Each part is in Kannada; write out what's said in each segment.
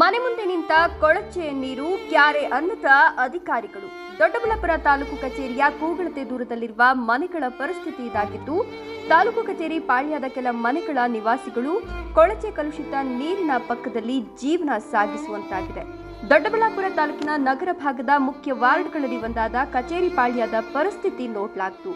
ಮನೆ ಮುಂದೆ ನಿಂತ ಕೊಳಚೆ ನೀರು, ಕ್ಯಾರೆ ಅನ್ನದ ಅಧಿಕಾರಿಗಳು. ದೊಡ್ಡಬಳ್ಳಾಪುರ ತಾಲೂಕು ಕಚೇರಿಯ ಕೂಗಳತೆ ದೂರದಲ್ಲಿರುವ ಮನೆಗಳ ಪರಿಸ್ಥಿತಿ ಇದಾಗಿದ್ದು, ತಾಲೂಕು ಕಚೇರಿ ಪಾಳ್ಯದ ಕೆಲ ಮನೆಗಳ ನಿವಾಸಿಗಳು ಕೊಳಚೆ ಕಲುಷಿತ ನೀರಿನ ಪಕ್ಕದಲ್ಲಿ ಜೀವನ ಸಾಗಿಸುವಂತಾಗಿದೆ. ದೊಡ್ಡಬಳ್ಳಾಪುರ ತಾಲೂಕಿನ ನಗರ ಭಾಗದ ಮುಖ್ಯ ವಾರ್ಡ್ಗಳಲ್ಲಿ ಒಂದಾದ ಕಚೇರಿ ಪಾಳ್ಯದ ಪರಿಸ್ಥಿತಿ ನೋಡ್ಲಾಗ್ತು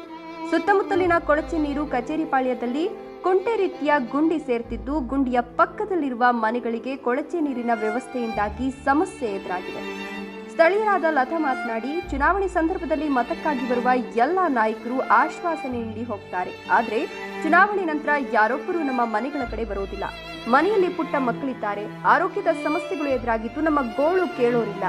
ಸುತ್ತಮುತ್ತಲಿನ ಕೊಳಚೆ ನೀರು ಕಚೇರಿ ಪಾಳ್ಯದಲ್ಲಿ ಕುಂಟೆ ರೀತಿಯ ಗುಂಡಿ ಸೇರ್ತಿದ್ದು ಗುಂಡಿಯ ಪಕ್ಕದಲ್ಲಿರುವ ಮನೆಗಳಿಗೆ ಕೊಳಚೆ ನೀರಿನ ವ್ಯವಸ್ಥೆಯಿಂದಾಗಿ ಸಮಸ್ಯೆ ಎದುರಾಗಿದೆ. ಸ್ಥಳೀಯರಾದ ಲತಾ ಮಾತನಾಡಿ, ಚುನಾವಣೆ ಸಂದರ್ಭದಲ್ಲಿ ಮತಕ್ಕಾಗಿ ಬರುವ ಎಲ್ಲ ನಾಯಕರು ಆಶ್ವಾಸನೆ ನೀಡಿ ಹೋಗ್ತಾರೆ. ಆದರೆ, ಚುನಾವಣೆ ನಂತರ ಯಾರೊಬ್ಬರೂ ನಮ್ಮ ಮನೆಗಳ ಕಡೆ ಬರೋದಿಲ್ಲ. ಮನೆಯಲ್ಲಿ ಪುಟ್ಟ ಮಕ್ಕಳಿದ್ದಾರೆ. ಆರೋಗ್ಯದ ಸಮಸ್ಯೆಗಳು ಎದುರಾಗಿದ್ದು ನಮ್ಮ ಗೋಳು ಕೇಳೋರಿಲ್ಲ.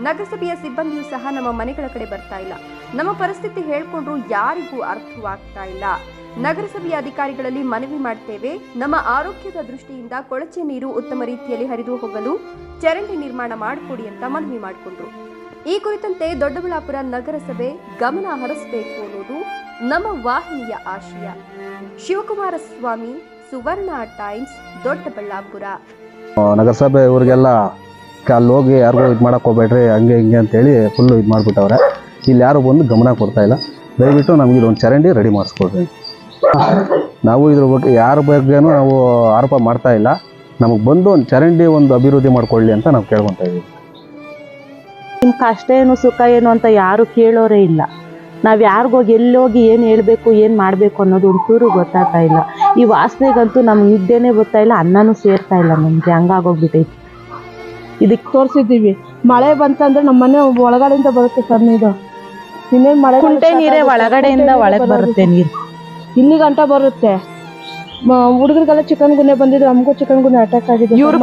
ನಗರಸಭೆಯ ಸಿಬ್ಬಂದಿಯೂ ಸಹ ನಮ್ಮ ಮನೆಗಳ ಕಡೆ ಬರ್ತಾ ಇಲ್ಲ. ನಮ್ಮ ಪರಿಸ್ಥಿತಿ ಹೇಳ್ಕೊಂಡ್ರು ಯಾರಿಗೂ ಅರ್ಥವಾಗ್ತಾ ಇಲ್ಲ. ನಗರಸಭೆಯ ಅಧಿಕಾರಿಗಳಲ್ಲಿ ಮನವಿ ಮಾಡ್ತೇವೆ. ನಮ್ಮ ಆರೋಗ್ಯದ ದೃಷ್ಟಿಯಿಂದ ಕೊಳಚೆ ನೀರು ಉತ್ತಮ ರೀತಿಯಲ್ಲಿ ಹರಿದು ಹೋಗಲು ಚರಂಡಿ ನಿರ್ಮಾಣ ಮಾಡಿಕೊಡಿ ಅಂತ ಮನವಿ ಮಾಡಿಕೊಂಡ್ರು. ಈ ಕುರಿತಂತೆ ದೊಡ್ಡಬಳ್ಳಾಪುರ ನಗರಸಭೆ ಗಮನ ಹರಿಸಬೇಕು ಅನ್ನೋದು ನಮ್ಮ ವಾಹಿನಿಯ ಆಶಯ. ಶಿವಕುಮಾರ ಸ್ವಾಮಿ ಸುವರ್ಣ ಟೈಮ್ಸ್ ದೊಡ್ಡಬಳ್ಳಾಪುರ. ನಗರಸಭೆ ಇವ್ರಿಗೆಲ್ಲ ಅಲ್ಲಿ ಹೋಗಿ ಯಾರಿಗೂ ಇದು ಮಾಡಕ್ಕೆ ಹೋಗ್ಬೇಡ್ರಿ ಹಂಗೆ ಹಿಂಗೆ ಅಂತೇಳಿ ಫುಲ್ಲು ಇದು ಮಾಡಿಬಿಟ್ಟವ್ರೆ. ಇಲ್ಲಿ ಯಾರು ಬಂದು ಗಮನ ಕೊಡ್ತಾ ಇಲ್ಲ. ದಯವಿಟ್ಟು ನಮಗೆ ಇದೊಂದು ಚರಂಡಿ ರೆಡಿ ಮಾಡಿಸ್ಕೊಡ್ರಿ. ನಾವು ಇದ್ರ ಬಗ್ಗೆ ಯಾರ ಬಗ್ಗೆನೂ ನಾವು ಆರೋಪ ಮಾಡ್ತಾ ಇಲ್ಲ. ನಮಗೆ ಬಂದು ಒಂದು ಚರಂಡಿ ಒಂದು ಅಭಿವೃದ್ಧಿ ಮಾಡ್ಕೊಳ್ಳಿ ಅಂತ ನಾವು ಕೇಳ್ಕೊತಾ ಇದ್ದೀವಿ ನಿಮ್ಮ ಕಷ್ಟ ಏನು ಸುಖ ಏನು ಅಂತ ಯಾರು ಕೇಳೋರೇ ಇಲ್ಲ. ನಾವು ಯಾರಿಗೋಗಿ ಎಲ್ಲೋಗಿ ಏನು ಹೇಳಬೇಕು ಏನು ಮಾಡಬೇಕು ಅನ್ನೋದು ಒಂಚೂರು ಗೊತ್ತಾಗ್ತಾ ಇಲ್ಲ. ಈ ವಾಸನೆಗಂತೂ ನಮ್ಗೆ ನಿದ್ದೆನೇ ಗೊತ್ತಾ ಇಲ್ಲ ಅನ್ನನೂ ಸೇರ್ತಾ ಇಲ್ಲ ನಮಗೆ ಹಂಗಾಗೋಗ್ಬಿಟ್ಟೈತೆ ಇದಕ್ಕೆ ತೋರಿಸಿದ್ದೀವಿ. ಮಳೆ ಬಂತಂದ್ರೆ ನಮ್ಮ ಮನೆ ಒಳಗಡೆಯಿಂದ ಬರುತ್ತೆ ಸರ್ ನೀರು. ಇನ್ನೇನು ಮಳೆ ಕುಂಟೆ ನೀರೇ ಒಳಗಡೆಯಿಂದ ಒಳಗೆ ಬರುತ್ತೆ ನೀರು. ಇಲ್ಲಿ ಗಂಟ ಬರುತ್ತೆ. ಹುಡುಗರಿಗೆಲ್ಲ ಚಿಕನ್ ಗುನ್ನೆ ಬಂದಿದ್ರು ನಮಗೂ ಚಿಕನ್ ಗುನ್ನೆ ಅಟ್ಯಾಕ್ ಆಗಿದೆ. ಇವರು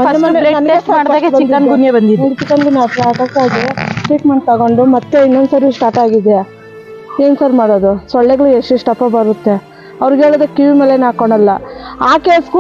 ಚಿಕನ್ ಗುನ್ಯ ಬಂದಿದ್ದು ಚಿಕನ್ ಗುನ್ನೆ ಅಟ್ಯಾಕ್ ಆಗಿದೆ ಟ್ರೀಟ್ಮೆಂಟ್ ತಗೊಂಡು ಮತ್ತೆ ಇನ್ನೊಂದ್ಸರಿ ಸ್ಟಾರ್ಟ್ ಆಗಿದೆ. ಏನು ಸರ್ ಮಾಡೋದು? ಸೊಳ್ಳೆಗಳು ಎಷ್ಟು ಅಪ್ಪ ಬರುತ್ತೆ. ಅವ್ರಿಗೆ ಹೇಳೋದಕ್ಕೆ ಕಿವಿ ಮೇಲೆ ಹಾಕೊಳಲ್ಲ ಆ ಕೇಸ್ಗೂ